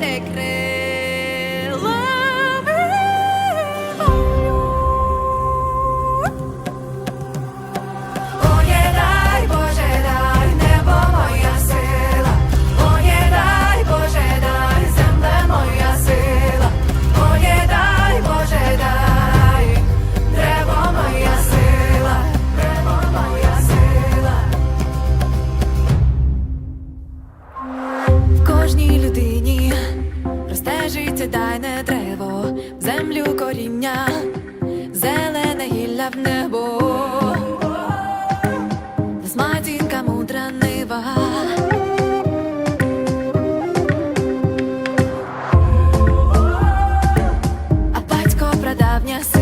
te creer. сідайне трево, в землю коріння, зелене гілля в небо, Нас матінка мудра нива. А батько прадавня.